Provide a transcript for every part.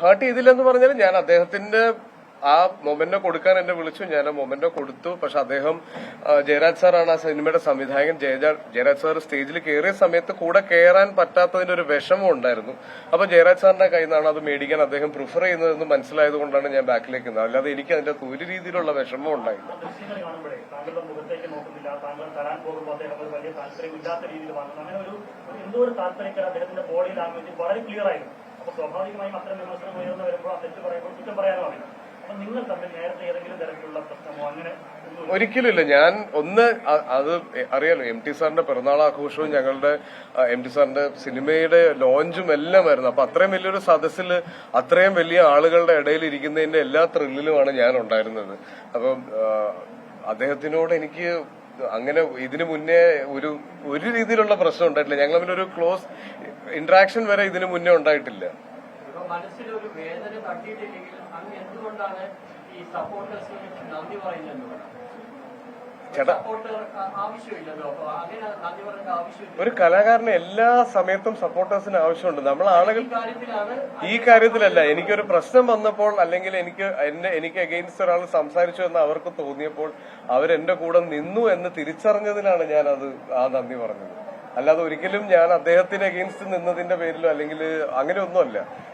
Heart ചെയ്തില്ലെന്ന് പറഞ്ഞാൽ ഞാൻ അദ്ദേഹത്തിന്റെ ആ മൊമെന്റോ കൊടുക്കാൻ എന്നെ വിളിച്ചു. ഞാൻ ആ മൊമെന്റോ കൊടുത്തു. പക്ഷെ അദ്ദേഹം ജയരാജ് സാറാണ് ആ സിനിമയുടെ സംവിധായകൻ. ജയരാജ് സാർ സ്റ്റേജിൽ കയറിയ സമയത്ത് കൂടെ കയറാൻ പറ്റാത്തതിന്റെ ഒരു വിഷമം ഉണ്ടായിരുന്നു. അപ്പൊ ജയരാജ് സാറിന്റെ കയ്യിൽ നിന്നാണ് അത് മേടിക്കാൻ അദ്ദേഹം പ്രിഫർ ചെയ്യുന്നതെന്ന് മനസ്സിലായത് കൊണ്ടാണ് ഞാൻ ബാക്കിലേക്ക് നിന്നത്. അല്ലാതെ എനിക്ക് അതിന്റെ ഒരു രീതിയിലുള്ള വിഷമം ഉണ്ടായില്ല. താല്പര്യമില്ലാത്ത രീതിയിൽ അദ്ദേഹത്തിന്റെ വളരെ ക്ലിയർ അപ്പൊ സ്വാഭാവികമായും അത്തരം വിമർശനം ഉയർന്നു വരുമ്പോൾ ആ തെറ്റ് പറയുമ്പോൾ കുറ്റം പറയാനോ അപ്പൊ നിങ്ങൾ നേരത്തെ ഏതെങ്കിലും പ്രശ്നമോ അങ്ങനെ ഒരിക്കലുമില്ല. ഞാൻ ഒന്ന് അത് അറിയാലോ എം ടി സാറിന്റെ പിറന്നാൾ ആഘോഷവും ഞങ്ങളുടെ എം ടി സാറിന്റെ സിനിമയുടെ ലോഞ്ചും എല്ലാം ആയിരുന്നു. അപ്പൊ അത്രയും വലിയൊരു സദസ്സിൽ അത്രയും വലിയ ആളുകളുടെ ഇടയിൽ ഇരിക്കുന്നതിന്റെ എല്ലാ ത്രില്ലിലുമാണ് ഞാൻ ഉണ്ടായിരുന്നത്. അപ്പം അദ്ദേഹത്തിനോട് എനിക്ക് അങ്ങനെ ഇതിനു മുന്നേ ഒരു ഒരു രീതിയിലുള്ള പ്രശ്നം ഉണ്ടായിട്ടില്ല. ഞങ്ങൾ തമ്മിൽ ഒരു ക്ലോസ് ഇന്ററാക്ഷൻ വരെ ഇതിനു മുന്നേ ഉണ്ടായിട്ടില്ല. ചേട്ടാ. ഒരു കലാകാരന് എല്ലാ സമയത്തും സപ്പോർട്ടേഴ്സിന് ആവശ്യമുണ്ട്. നമ്മൾ ആളുകൾ ഈ കാര്യത്തിലല്ല. എനിക്കൊരു പ്രശ്നം വന്നപ്പോൾ അല്ലെങ്കിൽ എനിക്ക് എന്നെ എനിക്ക് അഗെയിൻസ്റ്റ് ഒരാൾ സംസാരിച്ചു എന്ന് അവർക്ക് തോന്നിയപ്പോൾ അവരെന്റെ കൂടെ നിന്നു എന്ന് തിരിച്ചറിഞ്ഞതിനാണ് ഞാൻ അത് ആ നന്ദി പറഞ്ഞത്. അല്ലാതെ ഒരിക്കലും ഞാൻ അദ്ദേഹത്തിന് അഗെയിൻസ്റ്റ് നിന്നതിന്റെ പേരിലോ അല്ലെങ്കിൽ അങ്ങനെയൊന്നുമല്ല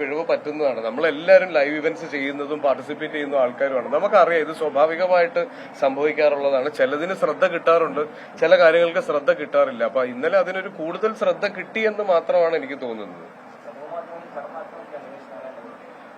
പിഴവ് പറ്റുന്നതാണ്. നമ്മളെല്ലാവരും ലൈവ് ഇവന്റ്സ് ചെയ്യുന്നതും പാർട്ടിസിപ്പേറ്റ് ചെയ്യുന്ന ആൾക്കാരുമാണ്. നമുക്കറിയാം ഇത് സ്വാഭാവികമായിട്ട് സംഭവിക്കാറുള്ളതാണ്. ചിലതിന് ശ്രദ്ധ കിട്ടാറുണ്ട്. ചില കാര്യങ്ങൾക്ക് ശ്രദ്ധ കിട്ടാറില്ല. അപ്പൊ ഇന്നലെ അതിനൊരു കൂടുതൽ ശ്രദ്ധ കിട്ടിയെന്ന് മാത്രമാണ് എനിക്ക് തോന്നുന്നത്.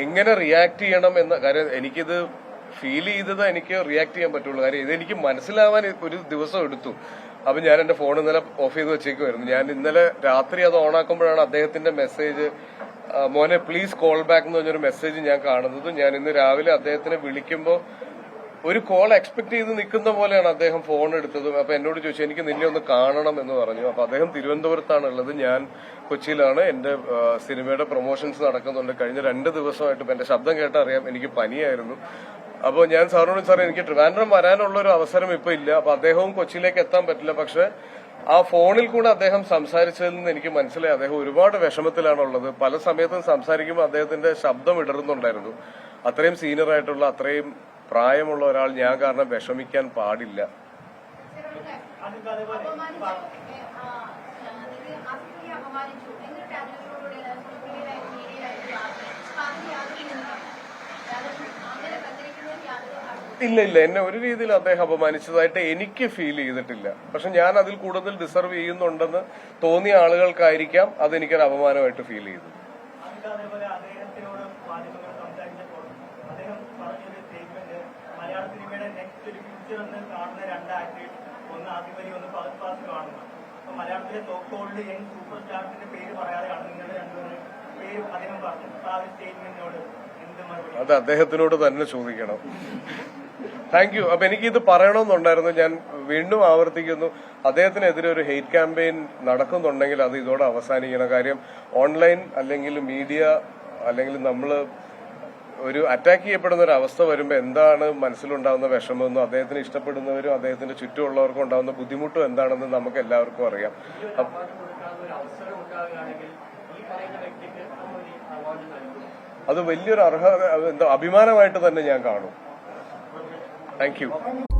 എങ്ങനെ റിയാക്ട് ചെയ്യണം എന്ന കാര്യം എനിക്കിത് ഫീൽ ചെയ്തത് എനിക്ക് റിയാക്ട് ചെയ്യാൻ പറ്റുള്ളൂ. കാര്യം ഇതെനിക്ക് മനസ്സിലാവാൻ ഒരു ദിവസം എടുത്തു. അപ്പൊ ഞാൻ എന്റെ ഫോൺ ഇന്നലെ ഓഫ് ചെയ്ത് വെച്ചേക്കുമായിരുന്നു ഞാൻ ഇന്നലെ രാത്രി അത് ഓണാക്കുമ്പോഴാണ് അദ്ദേഹത്തിന്റെ മെസ്സേജ് മോനെ പ്ലീസ് കോൾ ബാക്ക് എന്ന് പറഞ്ഞൊരു മെസ്സേജ് ഞാൻ കാണുന്നത്. ഞാൻ ഇന്ന് രാവിലെ അദ്ദേഹത്തിനെ വിളിക്കുമ്പോൾ ഒരു കോൾ എക്സ്പെക്ട് ചെയ്ത് നിൽക്കുന്ന പോലെയാണ് അദ്ദേഹം ഫോൺ എടുത്തതും. അപ്പൊ എന്നോട് ചോദിച്ചു എനിക്ക് നിന്നെ ഒന്ന് കാണണം എന്ന് പറഞ്ഞു. അപ്പൊ അദ്ദേഹം തിരുവനന്തപുരത്താണ് ഉള്ളത് ഞാൻ കൊച്ചിയിലാണ്. എന്റെ സിനിമയുടെ പ്രൊമോഷൻസ് നടക്കുന്നുണ്ട്. കഴിഞ്ഞ രണ്ട് ദിവസമായിട്ട് എന്റെ ശബ്ദം കേട്ടറിയാം എനിക്ക് പനിയായിരുന്നു. അപ്പോൾ ഞാൻ സാറിനോട് സാർ എനിക്ക് ട്രിവാൻഡ്രം വരാനുള്ള ഒരു അവസരം ഇപ്പൊ ഇല്ല. അപ്പൊ അദ്ദേഹവും കൊച്ചിയിലേക്ക് എത്താൻ പറ്റില്ല. പക്ഷെ ആ ഫോണിൽ കൂടെ അദ്ദേഹം സംസാരിച്ചതിൽ നിന്ന് എനിക്ക് മനസ്സിലായി. അദ്ദേഹം ഒരുപാട് വിഷമത്തിലാണുള്ളത്. പല സമയത്തും സംസാരിക്കുമ്പോൾ അദ്ദേഹത്തിന്റെ ശബ്ദം ഇടറുന്നുണ്ടായിരുന്നു. അത്രയും സീനിയർ ആയിട്ടുള്ള അത്രയും പ്രായമുള്ള ഒരാൾ ഞാൻ കാരണം വിഷമിക്കാൻ പാടില്ല. ഇല്ല ഇല്ല. എന്നെ ഒരു രീതിയിൽ അദ്ദേഹം അപമാനിച്ചതായിട്ട് എനിക്ക് ഫീൽ ചെയ്തിട്ടില്ല. പക്ഷെ ഞാൻ അതിൽ കൂടുതൽ ഡിസർവ് ചെയ്യുന്നുണ്ടെന്ന് തോന്നിയ ആളുകൾക്കായിരിക്കാം അതെനിക്കൊരു അപമാനമായിട്ട് ഫീൽ ചെയ്തു ഫ്യൂച്ചർ എന്ന് കാണുന്ന രണ്ട് ഒന്ന് ആസിഫ് ഒന്ന് ഫഹദ് ഫാസിൽ കാണുന്നു അപ്പൊ മലയാളത്തിലെ തോക്കോളിൽ യങ് സൂപ്പർ സ്റ്റാർസിന്റെ പേര് പറയാതെയാണ് നിങ്ങളുടെ രണ്ടുപേരും പേര് അദ്ദേഹം പറഞ്ഞു അപ്പൊ ആ ഒരു സ്റ്റേറ്റ്മെന്റിനോട് മറുപടി? അത് അദ്ദേഹത്തിനോട് തന്നെ ചോദിക്കണം. താങ്ക് യു അപ്പൊ എനിക്ക് ഇത് പറയണമെന്നുണ്ടായിരുന്നു. ഞാൻ വീണ്ടും ആവർത്തിക്കുന്നു. അദ്ദേഹത്തിനെതിരെ ഒരു ഹെയ്റ്റ് ക്യാമ്പയിൻ നടക്കുന്നുണ്ടെങ്കിൽ അത് ഇതോടെ അവസാനിക്കണം. കാര്യം ഓൺലൈൻ അല്ലെങ്കിൽ മീഡിയ അല്ലെങ്കിൽ നമ്മൾ ഒരു അറ്റാക്ക് ചെയ്യപ്പെടുന്ന ഒരു അവസ്ഥ വരുമ്പോൾ എന്താണ് മനസ്സിലുണ്ടാകുന്ന വിഷമമെന്നും അദ്ദേഹത്തിന് ഇഷ്ടപ്പെടുന്നവരും അദ്ദേഹത്തിന്റെ ചുറ്റുമുള്ളവർക്കും ഉണ്ടാകുന്ന ബുദ്ധിമുട്ടും എന്താണെന്ന് നമുക്ക് എല്ലാവർക്കും അറിയാം അത് വലിയൊരു അർഹ അഭിമാനമായിട്ട് തന്നെ ഞാൻ കാണും. താങ്ക്